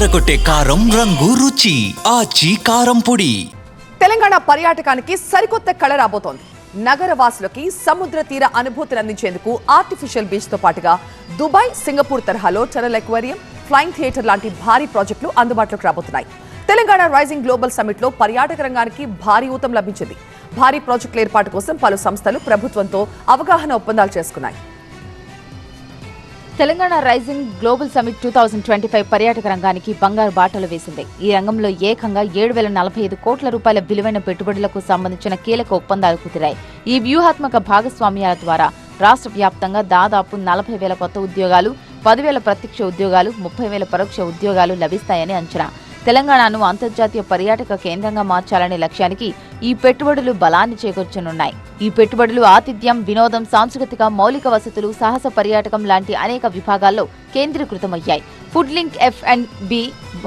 ఎర్రగొట్టే కారం రంగు రుచి ఆచి కారం పొడి. తెలంగాణ పర్యాటకానికి సరికొత్త కళ రాబోతోంది. నగర వాసులకి సముద్ర తీర అనుభూతిని అందించేందుకు ఆర్టిఫిషియల్ బీచ్తో పాటుగా దుబాయ్ సింగపూర్ తరహాలో టెరల్ ఎక్వేరియం ఫ్లైయింగ్ థియేటర్ లాంటి భారీ ప్రాజెక్టులు అందుబాటులోకి రాబోతున్నాయి. తెలంగాణ రైజింగ్ గ్లోబల్ సమిట్లో పర్యాటక రంగానికి భారీ ఊతం లభించింది. భారీ ప్రాజెక్టుల ఏర్పాటు కోసం పలు సంస్థలు ప్రభుత్వంతో అవగాహన ఒప్పందాలు చేసుకున్నాయి. Telangana rising global summit two thousand twenty five పర్యాటక రంగానికి బంగారు బాటలు వేసింది. ఈ రంగంలో ఏకంగా ఏడు వేల నలభై ఐదు కోట్ల రూపాయల విలువైన పెట్టుబడులకు సంబంధించిన కీలక ఒప్పందాలు కుదిరాయి. ఈ వ్యూహాత్మక భాగస్వామ్యాల ద్వారా రాష్ట్ర వ్యాప్తంగా దాదాపు నలభై వేల కొత్త ఉద్యోగాలు పదివేల ప్రత్యక్ష ఉద్యోగాలు ముప్పై వేల పరోక్ష ఉద్యోగాలు లభిస్తాయని అంచనా. తెలంగాణను అంతర్జాతీయ పర్యాటక కేంద్రంగా మార్చాలనే లక్ష్యానికి ఈ పెట్టుబడులు బలాన్ని చేకూర్చనున్నాయి. ఈ పెట్టుబడులు ఆతిథ్యం వినోదం సాంస్కృతిక మౌలిక వసతులు సాహస పర్యాటకం లాంటి అనేక విభాగాల్లో కేంద్రీకృతమయ్యాయి. Food link F and B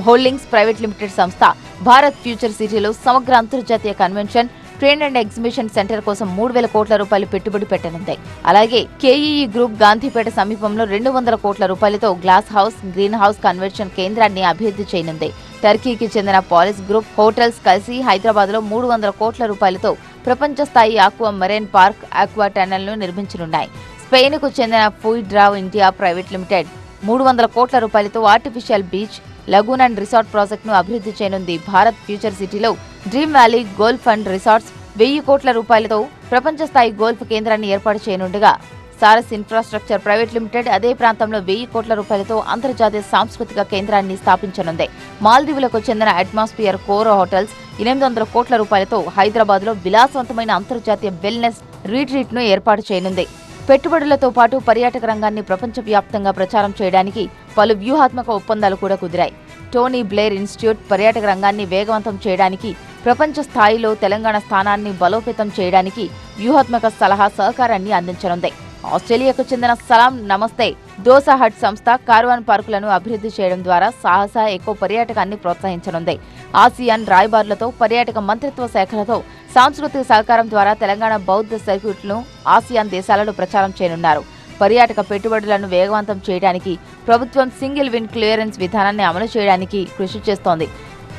holdings private limited సంస్థ భారత్ ఫ్యూచర్ సిటీలో సమగ్ర అంతర్జాతీయ convention trade and exhibition centre కోసం మూడు వేల కోట్ల రూపాయలు పెట్టుబడి పెట్టనుంది. అలాగే కేఈఈ గ్రూప్ గాంధీపేట సమీపంలో రెండు వందల కోట్ల రూపాయలతో glass house green house convention కేంద్రాన్ని అభివృద్ధి చేయనుంది. టర్కీకి చెందిన పాలిస్ గ్రూప్ హోటల్స్ కలిసి హైదరాబాద్లో మూడు వందల కోట్ల రూపాయలతో ప్రపంచ స్థాయి ఆక్వా మెరైన్ పార్క్ ఆక్వా టనల్ను నిర్మించనున్నాయి. స్పెయిన్కు చెందిన ఫుడ్ డ్రావ్ ఇండియా ప్రైవేట్ లిమిటెడ్ మూడు వందల కోట్ల రూపాయలతో artificial beach lagoon and resort ప్రాజెక్టును అభివృద్ధి చేయనుంది. భారత్ ఫ్యూచర్ సిటీలో dream valley golf and resorts వెయ్యి కోట్ల రూపాయలతో ప్రపంచ స్థాయి గోల్ఫ్ కేంద్రాన్ని ఏర్పాటు చేయనుండగా సారస్ ఇన్ఫ్రాస్ట్రక్చర్ ప్రైవేట్ లిమిటెడ్ అదే ప్రాంతంలో వెయ్యి కోట్ల రూపాయలతో అంతర్జాతీయ సాంస్కృతిక కేంద్రాన్ని స్థాపించనుంది. మాల్దీవులకు చెందిన అట్మాస్ఫియర్ కోరో హోటల్స్ ఎనిమిది వందల కోట్ల రూపాయలతో హైదరాబాద్లో విలాసవంతమైన అంతర్జాతీయ వెల్నెస్ రీట్రీట్ను ఏర్పాటు చేయనుంది. పెట్టుబడులతో పాటు పర్యాటక రంగాన్ని ప్రపంచవ్యాప్తంగా ప్రచారం చేయడానికి పలు వ్యూహాత్మక ఒప్పందాలు కూడా కుదిరాయి. టోనీ బ్లేర్ ఇన్స్టిట్యూట్ పర్యాటక రంగాన్ని వేగవంతం చేయడానికి ప్రపంచ స్థాయిలో తెలంగాణ స్థానాన్ని బలోపేతం చేయడానికి వ్యూహాత్మక సలహా సహకారాన్ని అందించనుంది. ఆస్ట్రేలియాకు చెందిన సలాం నమస్తే. దోసా హట్ సంస్థ కార్వాన్ పార్కులను అభివృద్ధి చేయడం ద్వారా సాహస ఎక్కువ పర్యాటకాన్ని ప్రోత్సహించనుంది. ఆసియాన్ రాయబారులతో పర్యాటక మంత్రిత్వ శాఖలతో సాంస్కృతిక సహకారం ద్వారా తెలంగాణ బౌద్ధ సర్క్యూట్ను ఆసియాన్ దేశాలలో ప్రచారం చేయనున్నారు. పర్యాటక పెట్టుబడులను వేగవంతం చేయడానికి ప్రభుత్వం సింగిల్ విండ్ క్లియరెన్స్ విధానాన్ని అమలు చేయడానికి కృషి చేస్తోంది.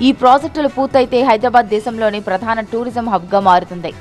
ఈ ప్రాజెక్టులు పూర్తయితే హైదరాబాద్ దేశంలోని ప్రధాన టూరిజం హబ్గా మారుతుంది.